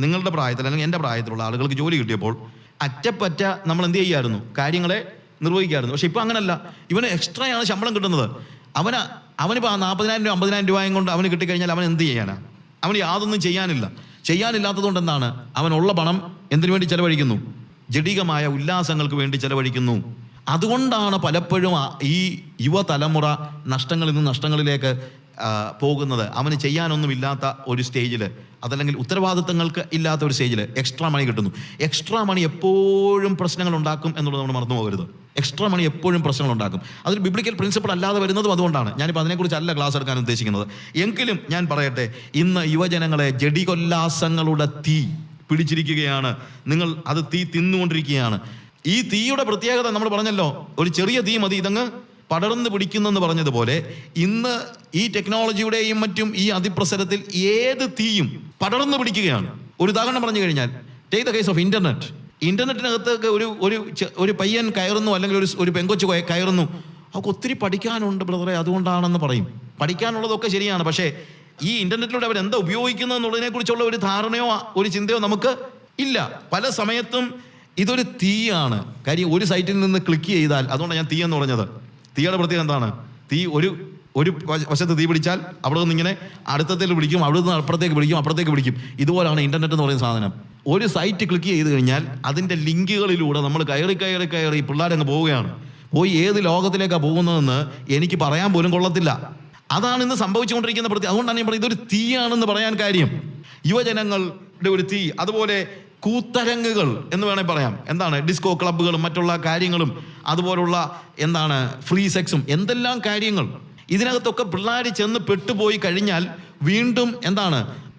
നിങ്ങളുടെ പ്രായത്തിൽ അല്ലെങ്കിൽ എന്റെ പ്രായത്തിലുള്ള ആളുകൾക്ക് ജോലി കിട്ടിയപ്പോൾ അറ്റപ്പറ്റ നമ്മൾ എന്ത് ചെയ്യായിരുന്നു? കാര്യങ്ങളെ നിർവഹിക്കായിരുന്നു. പക്ഷെ ഇപ്പം അങ്ങനല്ല. ഇവന് എക്സ്ട്രായാണ് ശമ്പളം കിട്ടുന്നത്. അവന് അവനിപ്പോൾ നാൽപ്പതിനായിരം രൂപ അമ്പതിനായിരം രൂപയും കൊണ്ട് അവന് കിട്ടിക്കഴിഞ്ഞാൽ അവൻ എന്ത് ചെയ്യാനാണ് അവന് യാതൊന്നും ചെയ്യാനില്ല. ചെയ്യാനില്ലാത്തത് കൊണ്ട് എന്താണ് അവനുള്ള പണം എന്തിനു വേണ്ടി ചെലവഴിക്കുന്നു? ജഡികമായ ഉല്ലാസങ്ങൾക്ക് വേണ്ടി ചെലവഴിക്കുന്നു. അതുകൊണ്ടാണ് പലപ്പോഴും ഈ യുവതലമുറ നഷ്ടങ്ങളിൽ നിന്ന് നഷ്ടങ്ങളിലേക്ക് പോകുന്നത്. അവന് ചെയ്യാനൊന്നുമില്ലാത്ത ഒരു സ്റ്റേജിൽ അതല്ലെങ്കിൽ ഉത്തരവാദിത്തങ്ങൾക്ക് ഇല്ലാത്ത ഒരു സ്റ്റേജിൽ എക്സ്ട്രാ മണി കിട്ടുന്നു. എക്സ്ട്രാ മണി എപ്പോഴും പ്രശ്നങ്ങൾ ഉണ്ടാക്കും എന്നുള്ളത് നമ്മൾ മറന്നു പോകരുത്. എക്സ്ട്രാ മണി എപ്പോഴും പ്രശ്നങ്ങൾ ഉണ്ടാക്കും അതൊരു ബിബ്ലിക്കൽ പ്രിൻസിപ്പിൾ അല്ലാതെ വരുന്നതും അതുകൊണ്ടാണ്. ഞാനിപ്പോൾ അതിനെക്കുറിച്ച് അല്ല ക്ലാസ് എടുക്കാൻ ഉദ്ദേശിക്കുന്നത്. എങ്കിലും ഞാൻ പറയട്ടെ ഇന്ന് യുവജനങ്ങളെ ജഡികൊല്ലാസങ്ങളുടെ തീ പിടിച്ചിരിക്കുകയാണ്. നിങ്ങൾ അത് തീ തിന്നുകൊണ്ടിരിക്കുകയാണ്. ഈ തീയുടെ പ്രത്യേകത നമ്മൾ പറഞ്ഞല്ലോ ഒരു ചെറിയ തീ മതി ഇതങ്ങ് പടർന്ന് പിടിക്കുന്നെന്ന് പറഞ്ഞതുപോലെ ഇന്ന് ഈ ടെക്നോളജിയുടെയും മറ്റും ഈ അതിപ്രസരത്തിൽ ഏത് തീയും പടർന്നു പിടിക്കുകയാണ്. ഒരു ഉദാഹരണം പറഞ്ഞു കഴിഞ്ഞാൽ take the case of internet ഇന്റർനെറ്റിനകത്ത് ഒരു ഒരു ഒരു പയ്യൻ കയറുന്നു അല്ലെങ്കിൽ ഒരു ഒരു പെങ്കൊച്ചു കയ- കയറുന്നു. അവർക്ക് ഒത്തിരി പഠിക്കാനുണ്ട് ബ്രദറെ അതുകൊണ്ടാണെന്ന് പറയും. പഠിക്കാനുള്ളതൊക്കെ ശരിയാണ് പക്ഷേ ഈ ഇന്റർനെറ്റിലൂടെ അവർ എന്താ ഉപയോഗിക്കുന്നത് എന്നുള്ളതിനെ കുറിച്ചുള്ള ഒരു ധാരണയോ ഒരു ചിന്തയോ നമുക്ക് ഇല്ല. പല സമയത്തും ഇതൊരു തീയാണ്. കാര്യം ഒരു സൈറ്റിൽ നിന്ന് ക്ലിക്ക് ചെയ്താൽ അതുകൊണ്ടാണ് ഞാൻ തീ എന്ന് പറഞ്ഞത്. തീയുടെ പ്രത്യേകത എന്താണ്? തീ ഒരു ഒരു വശ- വശത്ത് തീ പിടിച്ചാൽ അവിടെ നിന്ന് ഇങ്ങനെ അടുത്തത്തിൽ പിടിക്കും അവിടെ നിന്ന് അപ്പുറത്തേക്ക് പിടിക്കും അപ്പുറത്തേക്ക് പിടിക്കും. ഇതുപോലാണ് ഇന്റർനെറ്റ് എന്ന് പറയുന്ന സാധനം. ഒരു സൈറ്റ് ക്ലിക്ക് ചെയ്ത് കഴിഞ്ഞാൽ അതിന്റെ ലിങ്കുകളിലൂടെ നമ്മൾ കയറി കയറി കയറി പിള്ളേരങ്ങ് പോവുകയാണ്. പോയി ഏത് ലോകത്തിലേക്കാണ് പോകുന്നതെന്ന് എനിക്ക് പറയാൻ പോലും കൊള്ളത്തില്ല. അതാണ് ഇന്ന് സംഭവിച്ചുകൊണ്ടിരിക്കുന്ന പ്രതി അതുകൊണ്ടാണ് ഞാൻ പറയുന്നത് ഇതൊരു തീയാണെന്ന് പറയാൻ കാര്യം. യുവജനങ്ങളുടെ ഒരു തീ അതുപോലെ കൂത്തരങ്ങുകൾ എന്ന് വേണേൽ പറയാം. എന്താണ്? ഡിസ്കോ ക്ലബ്ബുകളും മറ്റുള്ള കാര്യങ്ങളും അതുപോലുള്ള എന്താണ് ഫ്രീ സെക്സും എന്തെല്ലാം കാര്യങ്ങൾ. ഇതിനകത്തൊക്കെ പിള്ളേർ ചെന്ന് പെട്ടുപോയി കഴിഞ്ഞാൽ വീണ്ടും എന്താണ്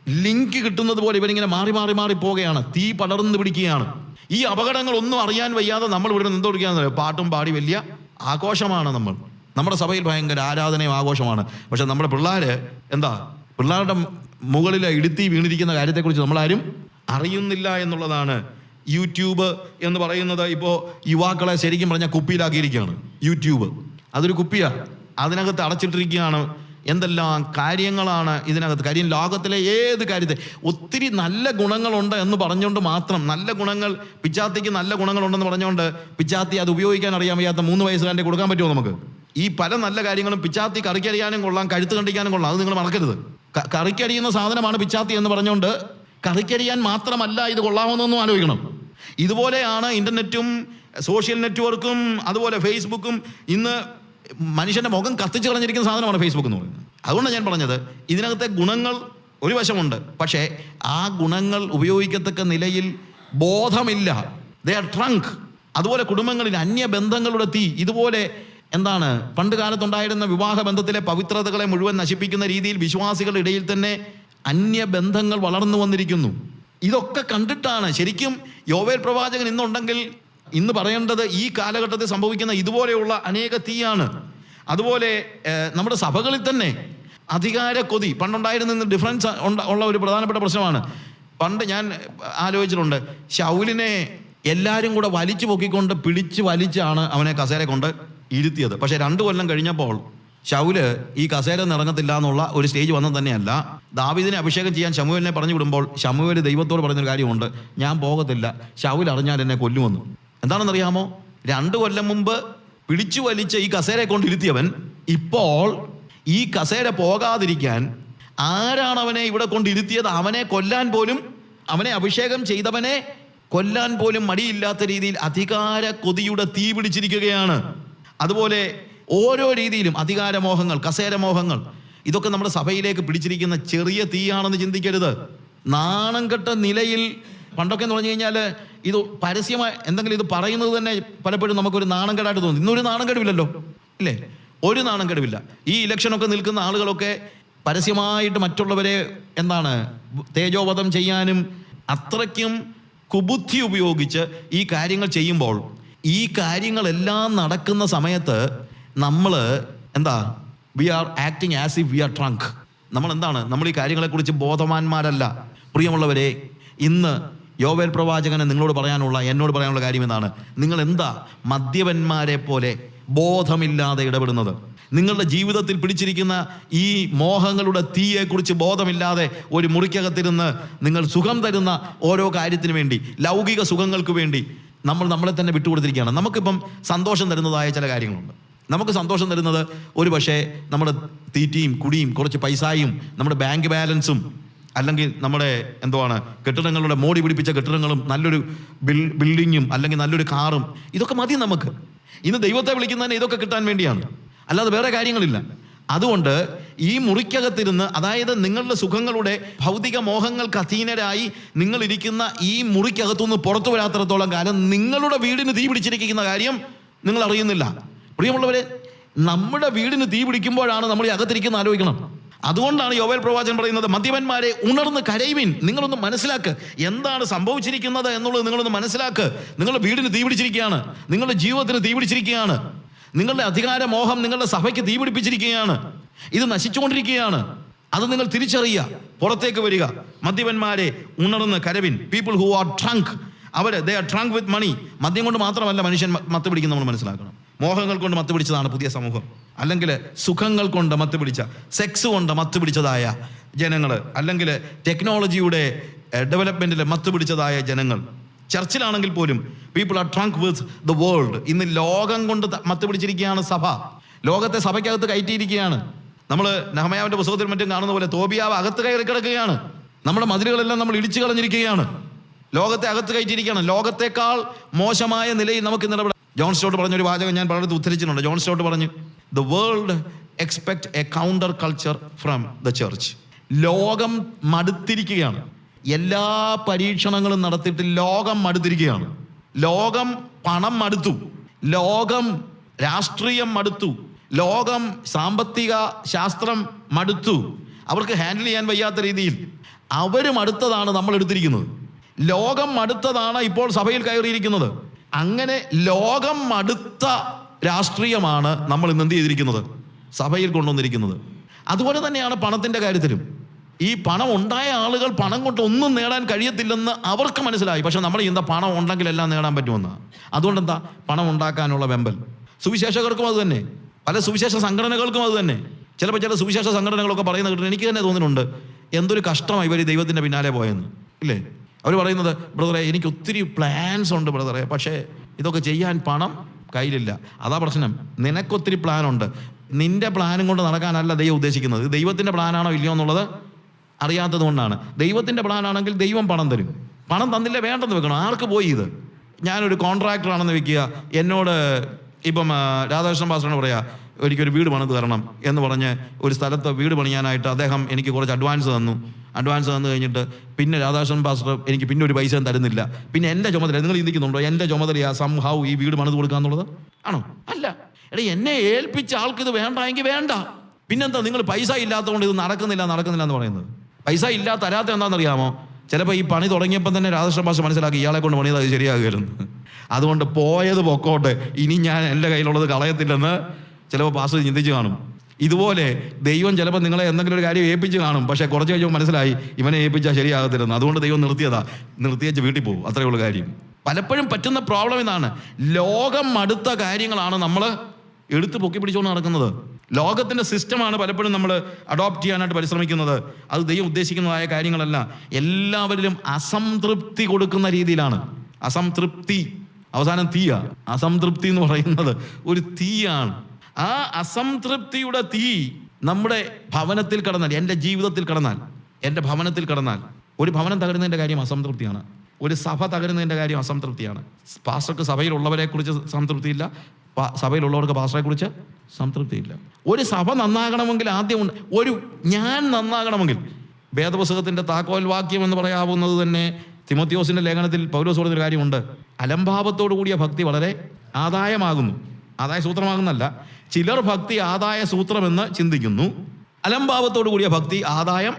ലിങ്ക് കിട്ടുന്നത് പോലെ ഇവരിങ്ങനെ മാറി മാറി മാറി പോവുകയാണ്. തീ പടർന്നു പിടിക്കുകയാണ്. ഈ അപകടങ്ങൾ ഒന്നും അറിയാൻ വയ്യാതെ നമ്മൾ ഇവിടെ നിന്ന് വിളിക്കാന്ന് പാട്ടും പാടി വലിയ ആഘോഷമാണ് നമ്മൾ. നമ്മുടെ സഭയിൽ ഭയങ്കര ആരാധനയും ആഘോഷമാണ്. പക്ഷെ നമ്മുടെ പിള്ളേർ എന്താ പിള്ളേരുടെ മുകളിൽ ഇടുത്തി വീണിരിക്കുന്ന കാര്യത്തെക്കുറിച്ച് നമ്മളാരും അറിയുന്നില്ല എന്നുള്ളതാണ് യൂട്യൂബ് എന്ന് പറയുന്നത് ഇപ്പോൾ യുവാക്കളെ ശരിക്കും പറഞ്ഞാൽ കുപ്പിയിലാക്കിയിരിക്കുകയാണ്. യൂട്യൂബ്. അതൊരു കുപ്പിയാണ് അതിനകത്ത് അടച്ചിട്ടിരിക്കുകയാണ്. എന്തെല്ലാം കാര്യങ്ങളാണ് ഇതിനകത്ത്? കാര്യം ലോകത്തിലെ ഏത് കാര്യത്തെ? ഒത്തിരി നല്ല ഗുണങ്ങളുണ്ട് എന്ന് പറഞ്ഞുകൊണ്ട് മാത്രം നല്ല ഗുണങ്ങൾ പിച്ചാത്തിക്ക് നല്ല ഗുണങ്ങളുണ്ടെന്ന് പറഞ്ഞുകൊണ്ട് പിച്ചാത്തി അത് ഉപയോഗിക്കാൻ അറിയാൻ വയ്യാത്ത മൂന്ന് വയസ്സുകാരന്റെ കൊടുക്കാൻ പറ്റുമോ നമുക്ക്? ഈ പല നല്ല കാര്യങ്ങളും പിച്ചാത്തി കറിക്കരിയാനും കൊള്ളാം കഴുത്ത് കണ്ടിക്കാനും കൊള്ളാം. അത് നിങ്ങൾ മറക്കരുത്. ക- കറിക്കരിയുന്ന സാധനമാണ് പിച്ചാത്തി എന്ന് പറഞ്ഞുകൊണ്ട് കറിക്കരിയാൻ മാത്രമല്ല ഇത് കൊള്ളാമെന്നൊന്നും ആലോചിക്കണം. ഇതുപോലെയാണ് ഇന്റർനെറ്റും സോഷ്യൽ നെറ്റ്വർക്കും അതുപോലെ ഫേസ്ബുക്കും ഇന്ന് മനുഷ്യന്റെ മുഖം കത്തിച്ച് കളഞ്ഞിരിക്കുന്ന സാധനമാണ് ഫേസ്ബുക്ക് എന്ന് പറയുന്നത്. അതുകൊണ്ടാണ് ഞാൻ പറഞ്ഞത് ഇതിനകത്തെ ഗുണങ്ങൾ ഒരു വശമുണ്ട് പക്ഷേ ആ ഗുണങ്ങൾ ഉപയോഗിക്കത്തക്ക നിലയിൽ ബോധമില്ല. ദേ ആർ ട്രങ്ക് അതുപോലെ കുടുംബങ്ങളിൽ അന്യബന്ധങ്ങളുടെ തീ ഇതുപോലെ എന്താണ് പണ്ട് കാലത്തുണ്ടായിരുന്ന വിവാഹ ബന്ധത്തിലെ പവിത്രതകളെ മുഴുവൻ നശിപ്പിക്കുന്ന രീതിയിൽ വിശ്വാസികളുടെ ഇടയിൽ തന്നെ അന്യബന്ധങ്ങൾ വളർന്നു വന്നിരിക്കുന്നു. ഇതൊക്കെ കണ്ടിട്ടാണ് ശരിക്കും യോവേൽ പ്രവാചകൻ ഇന്നുണ്ടെങ്കിൽ ഇന്ന് പറയേണ്ടത് ഈ കാലഘട്ടത്തിൽ സംഭവിക്കുന്ന ഇതുപോലെയുള്ള അനേക തീയാണ്. അതുപോലെ നമ്മുടെ സഭകളിൽ തന്നെ അധികാര കൊതി പണ്ടുണ്ടായിരുന്ന ഡിഫറൻസ് ഉള്ള ഒരു പ്രധാനപ്പെട്ട പ്രശ്നമാണ്. പണ്ട് ഞാൻ ആലോചിച്ചിട്ടുണ്ട് ഷൗലിനെ എല്ലാവരും കൂടെ വലിച്ചു പൊക്കിക്കൊണ്ട് പിടിച്ച് വലിച്ചാണ് അവനെ കസേര കൊണ്ട് ഇരുത്തിയത്. പക്ഷേ രണ്ടു കൊല്ലം കഴിഞ്ഞപ്പോൾ ഷൗൽ ഈ കസേര നിറങ്ങത്തില്ല എന്നുള്ള ഒരു സ്റ്റേജ് വന്നത് തന്നെയല്ല. ദാവിദിനെ അഭിഷേകം ചെയ്യാൻ ശമുവലിനെ പറഞ്ഞു വിടുമ്പോൾ ശമുവേൽ ദൈവത്തോട് പറഞ്ഞൊരു കാര്യമുണ്ട്. ഞാൻ പോകത്തില്ല. ഷൗൽ അറിഞ്ഞാൽ എന്നെ കൊല്ലുമെന്ന്. എന്താണെന്നറിയാമോ? രണ്ടു കൊല്ലം മുമ്പ് പിടിച്ചു വലിച്ച ഈ കസേരയെ കൊണ്ട് ഇരുത്തിയവൻ ഇപ്പോൾ ഈ കസേര പോകാതിരിക്കാൻ ആരാണ് അവനെ ഇവിടെ കൊണ്ടിരുത്തിയത്? അവനെ കൊല്ലാൻ പോലും അവനെ അഭിഷേകം ചെയ്തവനെ കൊല്ലാൻ പോലും മടിയില്ലാത്ത രീതിയിൽ അധികാര കൊതിയുടെ തീ പിടിച്ചിരിക്കുകയാണ്. അതുപോലെ ഓരോ രീതിയിലും അധികാരമോഹങ്ങൾ കസേരമോഹങ്ങൾ. ഇതൊക്കെ നമ്മുടെ സഭയിലേക്ക് പിടിച്ചിരിക്കുന്ന ചെറിയ തീയാണെന്ന് ചിന്തിക്കരുത്. നാണം കെട്ട നിലയിൽ പണ്ടൊക്കെ എന്ന് പറഞ്ഞു കഴിഞ്ഞാൽ ഇത് പരസ്യമായി എന്തെങ്കിലും ഇത് പറയുന്നത് തന്നെ പലപ്പോഴും നമുക്കൊരു നാണം കേടായിട്ട് തോന്നും. ഇന്നൊരു നാണം കേടുമില്ലല്ലോ ഇല്ലേ? ഒരു നാണം കേടുമില്ല ഈ ഇലക്ഷനൊക്കെ നിൽക്കുന്ന ആളുകളൊക്കെ പരസ്യമായിട്ട് മറ്റുള്ളവരെ എന്താണ് തേജോവധം ചെയ്യാനും അത്രയ്ക്കും കുബുദ്ധി ഉപയോഗിച്ച് ഈ കാര്യങ്ങൾ ചെയ്യുമ്പോൾ ഈ കാര്യങ്ങളെല്ലാം നടക്കുന്ന സമയത്ത് നമ്മൾ എന്താ we are acting as if we are drunk നമ്മൾ എന്താണ് നമ്മൾ ഈ കാര്യങ്ങളെക്കുറിച്ച് ബോധവാന്മാരല്ല. പ്രിയമുള്ളവരെ ഇന്ന് യോവേൽ പ്രവാചകന് നിങ്ങളോട് പറയാനുള്ള എന്നോട് പറയാനുള്ള കാര്യം എന്താണ് നിങ്ങൾ എന്താ മദ്യപന്മാരെ പോലെ ബോധമില്ലാതെ ഇടപെടുന്നത്? നിങ്ങളുടെ ജീവിതത്തിൽ പിടിച്ചിരിക്കുന്ന ഈ മോഹങ്ങളുടെ തീയെക്കുറിച്ച് ബോധമില്ലാതെ ഒരു മുറിക്കകത്തിരുന്ന് നിങ്ങൾ സുഖം തരുന്ന ഓരോ കാര്യത്തിനു വേണ്ടി ലൗകിക സുഖങ്ങൾക്ക് വേണ്ടി നമ്മൾ നമ്മളെ തന്നെ വിട്ടുകൊടുത്തിരിക്കുകയാണ്. നമുക്കിപ്പം സന്തോഷം തരുന്നതായ ചില കാര്യങ്ങളുണ്ട്. നമുക്ക് സന്തോഷം തരുന്നത് ഒരു പക്ഷേ നമ്മുടെ തീറ്റയും കുടിയും കുറച്ച് പൈസയും നമ്മുടെ ബാങ്ക് ബാലൻസും അല്ലെങ്കിൽ നമ്മുടെ എന്തുവാണ് കെട്ടിടങ്ങളുടെ മോടി പിടിപ്പിച്ച കെട്ടിടങ്ങളും നല്ലൊരു ബിൽ ബിൽഡിങ്ങും അല്ലെങ്കിൽ നല്ലൊരു കാറും ഇതൊക്കെ മതി നമുക്ക്. ഇന്ന് ദൈവത്തെ വിളിക്കുന്നതിന് ഇതൊക്കെ കിട്ടാൻ വേണ്ടിയാണ്. അല്ലാതെ വേറെ കാര്യങ്ങളില്ല. അതുകൊണ്ട് ഈ മുറിക്കകത്തിരുന്ന് അതായത് നിങ്ങളുടെ സുഖങ്ങളുടെ ഭൗതിക മോഹങ്ങൾക്ക് അധീനരായി നിങ്ങളിരിക്കുന്ന ഈ മുറിക്കകത്തുനിന്ന് പുറത്തു വരാത്തിടത്തോളം കാലം നിങ്ങളുടെ വീടിന് തീ പിടിച്ചിരിക്കുന്ന കാര്യം നിങ്ങൾ അറിയുന്നില്ല. പ്രിയമുള്ളവരെ നമ്മുടെ വീടിന് തീ പിടിക്കുമ്പോഴാണ് നമ്മൾ ഈ അകത്തിരിക്കുന്ന ആലോചിക്കണം. അതുകൊണ്ടാണ് യോവേൽ പ്രവാചകൻ പറയുന്നത് മദ്യപന്മാരെ ഉണർന്ന് കരയുവിൻ. നിങ്ങളൊന്ന് മനസ്സിലാക്ക് എന്താണ് സംഭവിച്ചിരിക്കുന്നത് എന്നുള്ളത് നിങ്ങളൊന്ന് മനസ്സിലാക്ക്. നിങ്ങളുടെ വീടിന് തീ പിടിച്ചിരിക്കുകയാണ് നിങ്ങളുടെ ജീവിതത്തിന് തീ പിടിച്ചിരിക്കുകയാണ് നിങ്ങളുടെ അധികാര മോഹം നിങ്ങളുടെ സഭയ്ക്ക് തീ പിടിപ്പിച്ചിരിക്കുകയാണ് ഇത് നശിച്ചുകൊണ്ടിരിക്കുകയാണ്. അത് നിങ്ങൾ തിരിച്ചറിയുക പുറത്തേക്ക് വരിക. മദ്യപന്മാരെ ഉണർന്ന് കരവിൻ. People who are drunk our they are drunk with money മദ്യം കൊണ്ട് മാത്രമല്ല മനുഷ്യൻ മത്ത് പിടിക്കുന്ന നമ്മൾ മനസ്സിലാക്കണം. മോഹങ്ങൾ കൊണ്ട് മത്ത് പിടിച്ചതാണ് പുതിയ സമൂഹം. അല്ലെങ്കിൽ സുഖങ്ങൾ കൊണ്ട് മത്ത് പിടിച്ച സെക്സ് കൊണ്ട് മത്ത് പിടിച്ചതായ ജനങ്ങൾ. അല്ലെങ്കിൽ ടെക്നോളജിയുടെ ഡെവലപ്മെന്റിൽ മത്ത് പിടിച്ചതായ ജനങ്ങൾ. ചർച്ചിലാണെങ്കിൽ പോലും people are drunk with the world ഇന്ന് ലോകം കൊണ്ട് മത്ത് പിടിച്ചിരിക്കുകയാണ് സഭ. ലോകത്തെ സഭയ്ക്കകത്ത് കയറ്റിയിരിക്കുകയാണ്. നമ്മൾ നഹമയാവിന്റെ പുസ്തകത്തിൽ മറ്റും കാണുന്ന പോലെ തോബിയാവ് അകത്ത് കയറി കിടക്കുകയാണ്. നമ്മുടെ മതിലുകളെല്ലാം നമ്മൾ ഇടിച്ചു കളഞ്ഞിരിക്കുകയാണ്. ലോകത്തെ അകത്ത് കയറ്റിയിരിക്കുകയാണ്. ലോകത്തെക്കാൾ മോശമായ നിലയിൽ നമുക്ക് ഇടപെടാം ജോൺ സ്റ്റോട്ട് പറഞ്ഞൊരു വാചകം ഞാൻ പലയിടത്ത് ഉദ്ധരിച്ചിട്ടുണ്ട്. ജോൺ സ്റ്റോട്ട് പറഞ്ഞു the world expect a counter culture from the church ലോകം മടുത്തിരിക്കുകയാണ്. എല്ലാ പരീക്ഷണങ്ങളും നടത്തിയിട്ട് ലോകം മടുത്തിരിക്കുകയാണ്. ലോകം പണം മടുത്തു. ലോകം രാഷ്ട്രീയം മടുത്തു. ലോകം സാമ്പത്തിക ശാസ്ത്രം മടുത്തു. അവർക്ക് ഹാൻഡിൽ ചെയ്യാൻ വയ്യാത്ത രീതിയിൽ അവരും അടുത്തതാണ് നമ്മൾ എടുത്തിരിക്കുന്നത്. ലോകം അടുത്തതാണ് ഇപ്പോൾ സഭയിൽ കയറിയിരിക്കുന്നത്. അങ്ങനെ ലോകം മടുത്ത രാഷ്ട്രീയമാണ് നമ്മൾ ഇന്ന് എന്ത് ചെയ്തിരിക്കുന്നത്? സഭയിൽ കൊണ്ടുവന്നിരിക്കുന്നത്. അതുപോലെ തന്നെയാണ് പണത്തിന്റെ കാര്യത്തിലും. ഈ പണം ഉണ്ടായ ആളുകൾ പണം കൊണ്ട് ഒന്നും നേടാൻ കഴിയത്തില്ലെന്ന് അവർക്ക് മനസ്സിലായി. പക്ഷെ നമ്മൾ എന്താ പണം ഉണ്ടെങ്കിൽ എല്ലാം നേടാൻ പറ്റുമെന്ന്. അതുകൊണ്ട് എന്താ പണം ഉണ്ടാക്കാനുള്ള വെമ്പൽ. സുവിശേഷകർക്കും അത് തന്നെ. പല സുവിശേഷ സംഘടനകൾക്കും അത് തന്നെ. ചിലപ്പോൾ ചില സുവിശേഷ സംഘടനകളൊക്കെ പറയുന്ന കേട്ടിട്ട് എനിക്ക് തന്നെ തോന്നുന്നുണ്ട് എന്തൊരു കഷ്ടമായി ഇവർ ദൈവത്തിന്റെ പിന്നാലെ പോയെന്ന്. ഇല്ലേ? അവർ പറയുന്നത് ബ്രദറെ എനിക്ക് ഒത്തിരി പ്ലാൻസ് ഉണ്ട് ബ്രദറെ പക്ഷേ ഇതൊക്കെ ചെയ്യാൻ പണം കയ്യിലില്ല. അതാ പ്രശ്നം. നിനക്കൊത്തിരി പ്ലാനുണ്ട് നിന്റെ പ്ലാനും കൊണ്ട് നടക്കാനല്ല ദൈവം ഉദ്ദേശിക്കുന്നത്. ദൈവത്തിന്റെ പ്ലാനാണോ ഇല്ലയോ എന്നുള്ളത് അറിയാത്തത് കൊണ്ടാണ്. ദൈവത്തിന്റെ പ്ലാനാണെങ്കിൽ ദൈവം പണം തരും. പണം തന്നില്ല വേണ്ടെന്ന് വെക്കണം. ആർക്ക് പോയി ഇത്? ഞാനൊരു കോൺട്രാക്ടറാണെന്ന് വെക്കുക. എന്നോട് ഇപ്പം രാധാകൃഷ്ണൻ പാസ്റ്ററിനോട് പറയാ എനിക്കൊരു വീട് പണിത് തരണം എന്ന് പറഞ്ഞ് ഒരു സ്ഥലത്ത് വീട് പണിയാനായിട്ട് അദ്ദേഹം എനിക്ക് കുറച്ച് അഡ്വാൻസ് തന്നു. അഡ്വാൻസ് തന്നു കഴിഞ്ഞിട്ട് പിന്നെ രാധാകൃഷ്ണൻ പാസ്റ്റർ എനിക്ക് പിന്നെ ഒരു പൈസയും തരുന്നില്ല. പിന്നെ എന്റെ ചുമതല നിങ്ങൾ ചിന്തിക്കുന്നുണ്ടോ എന്റെ ചുമതലയാ സം ഹൗ ഈ വീട് പണിത് കൊടുക്കുക എന്നുള്ളത്? ആണോ? അല്ല. എടാ എന്നെ ഏൽപ്പിച്ച ആൾക്ക് ഇത് വേണ്ട എങ്കിൽ വേണ്ട. പിന്നെന്താ നിങ്ങൾ പൈസ ഇല്ലാത്തതുകൊണ്ട് ഇത് നടക്കുന്നില്ല നടക്കുന്നില്ല എന്ന് പറയുന്നത്? പൈസ ഇല്ലാത്ത തരാത്ത എന്താണെന്നറിയാമോ? ചിലപ്പോൾ ഈ പണി തുടങ്ങിയപ്പോൾ തന്നെ രാധാകൃഷ്ണ പാസ്റ്റർ മനസ്സിലാക്കി ഇയാളെ കൊണ്ട് പണിയത് അത് ശരിയാകുമായിരുന്നു അതുകൊണ്ട് പോയത് പൊക്കോട്ടെ. ഇനി ഞാൻ എന്റെ കയ്യിലുള്ളത് കളയത്തില്ലെന്ന് ചിലപ്പോൾ പാസ് ചിന്തിച്ച് കാണും. ഇതുപോലെ ദൈവം ചിലപ്പോൾ നിങ്ങളെ എന്തെങ്കിലും ഒരു കാര്യം ഏൽപ്പിച്ച് കാണും. പക്ഷേ കുറച്ച് കഴിയുമ്പോൾ മനസ്സിലായി ഇവനെ ഏൽപ്പിച്ചാൽ ശരിയാകത്തില്ലെന്ന്. അതുകൊണ്ട് ദൈവം നിർത്തിയതാ. നിർത്തിയേച്ച് വീട്ടിൽ പോകും. അത്രയേ ഉള്ളൂ കാര്യം. പലപ്പോഴും പറ്റുന്ന പ്രോബ്ലം ഇതാണ്. ലോകം അടുത്ത കാര്യങ്ങളാണ് നമ്മൾ എടുത്ത് പൊക്കി പിടിച്ചുകൊണ്ട് നടക്കുന്നത്. ലോകത്തിന്റെ സിസ്റ്റമാണ് പലപ്പോഴും നമ്മൾ അഡോപ്റ്റ് ചെയ്യാനായിട്ട് പരിശ്രമിക്കുന്നത്. അത് ദൈവം ഉദ്ദേശിക്കുന്നതായ കാര്യങ്ങളല്ല. എല്ലാവരിലും അസംതൃപ്തി കൊടുക്കുന്ന രീതിയിലാണ്. അസംതൃപ്തി. അവസാനം തീയ. അസംതൃപ്തി എന്ന് പറയുന്നത് ഒരു തീയാണ്. ആ അസംതൃപ്തിയുടെ തീ നമ്മുടെ ഭവനത്തിൽ കടന്നാൽ എന്റെ ജീവിതത്തിൽ കടന്നാൽ എന്റെ ഭവനത്തിൽ കടന്നാൽ ഒരു ഭവനം തകരുന്നതിന്റെ കാര്യം അസംതൃപ്തിയാണ്. ഒരു സഭ തകരുന്നതിന്റെ കാര്യം അസംതൃപ്തിയാണ്. പാസ്റ്റർക്ക് സഭയിലുള്ളവരെ കുറിച്ച് സംതൃപ്തിയില്ല സഭയിലുള്ളവർക്ക് പാസ്റ്ററെ കുറിച്ച് സംതൃപ്തിയില്ല. ഒരു സഭ നന്നാകണമെങ്കിൽ ആദ്യം ഒരു ഞാൻ നന്നാകണമെങ്കിൽ വേദപുസ്തകത്തിന്റെ താക്കോൽ വാക്യം എന്ന് പറയാവുന്നത് തന്നെ തിമോത്തിയോസിന്റെ ലേഖനത്തിൽ പൗലോസ് കാര്യമുണ്ട്. അലംഭാവത്തോടു കൂടിയ ഭക്തി വളരെ ആദായമാകുന്നു. ആദായ സൂത്രമാകുന്നല്ല ചിലർ ഭക്തി ആദായ സൂത്രമെന്ന് ചിന്തിക്കുന്നു. അലംഭാവത്തോടു കൂടിയ ഭക്തി ആദായം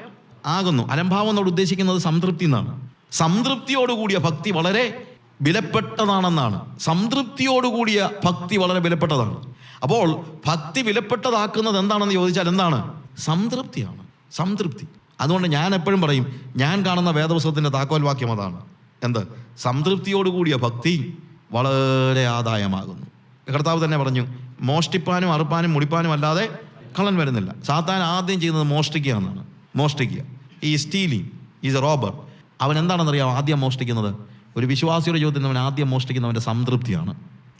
ആകുന്നു. അലംഭാവം എന്നോട് ഉദ്ദേശിക്കുന്നത് സംതൃപ്തി എന്നാണ്. സംതൃപ്തിയോടുകൂടിയ ഭക്തി വളരെ വിലപ്പെട്ടതാണെന്നാണ്. സംതൃപ്തിയോടുകൂടിയ ഭക്തി വളരെ വിലപ്പെട്ടതാണ്. അപ്പോൾ ഭക്തി വിലപ്പെട്ടതാക്കുന്നത് എന്താണെന്ന് ചോദിച്ചാൽ എന്താണ്? സംതൃപ്തിയാണ്. സംതൃപ്തി. അതുകൊണ്ട് ഞാൻ എപ്പോഴും പറയും ഞാൻ കാണുന്ന വേദപുസ്തകത്തിന്റെ താക്കോൽ വാക്യം അതാണ്. എന്ത്? സംതൃപ്തിയോടുകൂടിയ ഭക്തി വളരെ ആദായമാകുന്നു. കർത്താവ് തന്നെ പറഞ്ഞു മോഷ്ടിപ്പാനും അറുപ്പാനും മുടിപ്പാനും അല്ലാതെ കള്ളൻ വരുന്നില്ല. സാത്താൻ ആദ്യം ചെയ്യുന്നത് മോഷ്ടിക്കുക. എന്നാണ് മോഷ്ടിക്കുക ഈ സ്റ്റീലിംഗ് ഈസ് എ റോബർ അവൻ എന്താണെന്നറിയാം ആദ്യം മോഷ്ടിക്കുന്നത്? ഒരു വിശ്വാസിയുടെ ജീവിതത്തിൽ നിന്ന് അവൻ ആദ്യം മോഷ്ടിക്കുന്നവന്റെ സംതൃപ്തിയാണ്.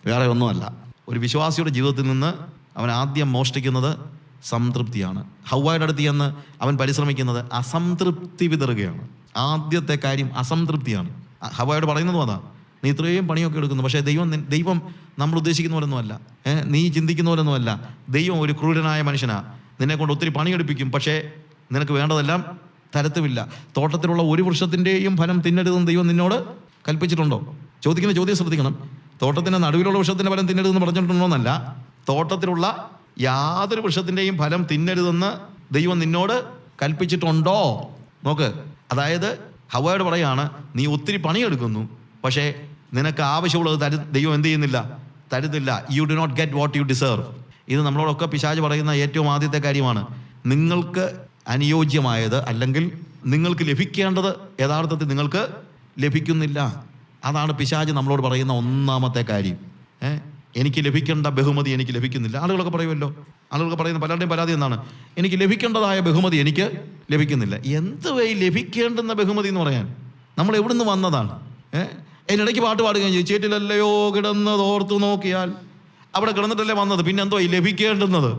വേറെ ഒന്നുമല്ല. ഒരു വിശ്വാസിയുടെ ജീവിതത്തിൽ നിന്ന് അവൻ ആദ്യം മോഷ്ടിക്കുന്നത് സംതൃപ്തിയാണ്. ഹൗവായുടെ അടുത്ത് ചെന്ന് അവൻ പരിശ്രമിക്കുന്നത് അസംതൃപ്തി വിതറുകയാണ്. ആദ്യത്തെ കാര്യം അസംതൃപ്തിയാണ്. ഹവായോട് പറയുന്നതും അതാ. നീ ഇത്രയും പണിയൊക്കെ എടുക്കുന്നു. പക്ഷേ ദൈവം ദൈവം നമ്മൾ ഉദ്ദേശിക്കുന്ന പോലൊന്നുമല്ല. ഏഹ് നീ ചിന്തിക്കുന്ന പോലൊന്നുമല്ല. ദൈവം ഒരു ക്രൂരനായ മനുഷ്യനാ. നിന്നെ കൊണ്ട് ഒത്തിരി പണിയെടുപ്പിക്കും പക്ഷേ നിനക്ക് വേണ്ടതെല്ലാം തരത്തുമില്ല. തോട്ടത്തിലുള്ള ഒരു വൃക്ഷത്തിന്റെയും ഫലം തിന്നരുതെന്ന് ദൈവം നിന്നോട് കൽപ്പിച്ചിട്ടുണ്ടോ? ചോദിക്കുന്ന ചോദ്യം ശ്രദ്ധിക്കണം. തോട്ടത്തിന്റെ നടുവിലുള്ള വൃക്ഷത്തിന്റെ ഫലം തിന്നരുതെന്ന് പറഞ്ഞിട്ടുണ്ടോന്നല്ല തോട്ടത്തിലുള്ള യാതൊരു വൃക്ഷത്തിന്റെയും ഫലം തിന്നരുതെന്ന് ദൈവം നിന്നോട് കൽപ്പിച്ചിട്ടുണ്ടോ? നോക്ക് അതായത് ഹവയോട് പറയാണ് നീ ഒത്തിരി പണിയെടുക്കുന്നു പക്ഷേ നിനക്ക് ആവശ്യമുള്ളത് തരു ദൈവം എന്ത് ചെയ്യുന്നില്ല തരുന്നില്ല. You do not get what you deserve ഇത് നമ്മളോടൊക്കെ പിശാജ് പറയുന്ന ഏറ്റവും ആദ്യത്തെ കാര്യമാണ്. നിങ്ങൾക്ക് അനുയോജ്യമായത് അല്ലെങ്കിൽ നിങ്ങൾക്ക് ലഭിക്കേണ്ടത് യഥാർത്ഥത്തിൽ നിങ്ങൾക്ക് ലഭിക്കുന്നില്ല. അതാണ് പിശാജ് നമ്മളോട് പറയുന്ന ഒന്നാമത്തെ കാര്യം. ഏ? എനിക്ക് ലഭിക്കേണ്ട ബഹുമതി എനിക്ക് ലഭിക്കുന്നില്ല. ആളുകളൊക്കെ പറയുമല്ലോ. ആളുകളൊക്കെ പറയുന്ന പലരുടെയും പരാതി എന്താണ്? എനിക്ക് ലഭിക്കേണ്ടതായ ബഹുമതി എനിക്ക് ലഭിക്കുന്നില്ല. എന്ത് വഴി ലഭിക്കേണ്ടുന്ന ബഹുമതി എന്ന് പറയാൻ? നമ്മൾ എവിടുന്ന് വന്നതാണ്? ഏഹ് അതിനിടയ്ക്ക് പാട്ട് പാടുകയും ചെയ്യും ചേറ്റിലല്ലയോ കിടന്നത് ഓർത്ത് നോക്കിയാൽ അവിടെ കിടന്നിട്ടല്ലേ വന്നത്? പിന്നെ എന്തോ ഈ ലഭിക്കേണ്ടുന്നത്.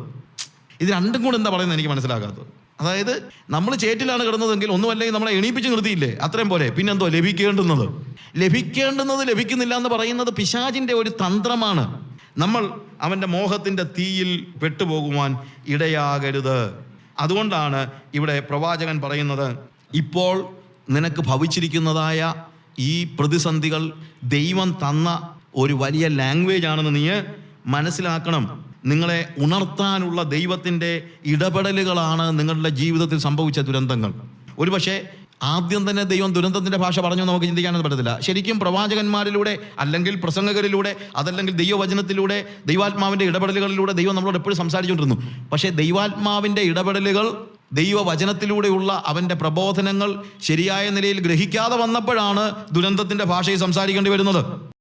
ഇത് രണ്ടും കൂടെ എന്താ പറയുന്നത് എനിക്ക് മനസ്സിലാകാത്തത്. അതായത് നമ്മൾ ചേറ്റിലാണ് കിടന്നതെങ്കിൽ ഒന്നുമല്ലെങ്കിൽ നമ്മളെ എണീപ്പിച്ച് നിർത്തിയില്ലേ? അത്രയും പോലെ. പിന്നെന്തോ ലഭിക്കേണ്ടുന്നത്. ലഭിക്കേണ്ടുന്നത് ലഭിക്കുന്നില്ല എന്ന് പറയുന്നത് പിശാചിന്റെ ഒരു തന്ത്രമാണ്. നമ്മൾ അവന്റെ മോഹത്തിന്റെ തീയിൽ പെട്ടുപോകുവാൻ ഇടയാകരുത്. അതുകൊണ്ടാണ് ഇവിടെ പ്രവാചകൻ പറയുന്നത് ഇപ്പോൾ നിനക്ക് ഭവിച്ചിരിക്കുന്നതായ ഈ പ്രതിസന്ധികൾ ദൈവം തന്ന ഒരു വലിയ ലാംഗ്വേജ് ആണെന്ന് നീ മനസ്സിലാക്കണം. നിങ്ങളെ ഉണർത്താനുള്ള ദൈവത്തിന്റെ ഇടപെടലുകളാണ് നിങ്ങളുടെ ജീവിതത്തിൽ സംഭവിച്ച ദുരന്തങ്ങൾ. ഒരുപക്ഷെ ആദ്യം തന്നെ ദൈവം ദുരന്തത്തിന്റെ ഭാഷ പറഞ്ഞു നമുക്ക് ചിന്തിക്കാനൊന്നും പറ്റത്തില്ല. ശരിക്കും പ്രവാചകന്മാരിലൂടെ അല്ലെങ്കിൽ പ്രസംഗകരിലൂടെ അതല്ലെങ്കിൽ ദൈവവചനത്തിലൂടെ ദൈവാത്മാവിന്റെ ഇടപെടലുകളിലൂടെ ദൈവം നമ്മളോട് എപ്പോഴും സംസാരിച്ചുകൊണ്ടിരുന്നു. പക്ഷേ ദൈവാത്മാവിന്റെ ഇടപെടലുകൾ ദൈവവചനത്തിലൂടെയുള്ള അവന്റെ പ്രബോധനങ്ങൾ ശരിയായ നിലയിൽ ഗ്രഹിക്കാതെ വന്നപ്പോഴാണ് ദുരന്തത്തിന്റെ ഭാഷയിൽ സംസാരിക്കേണ്ടി വരുന്നത്.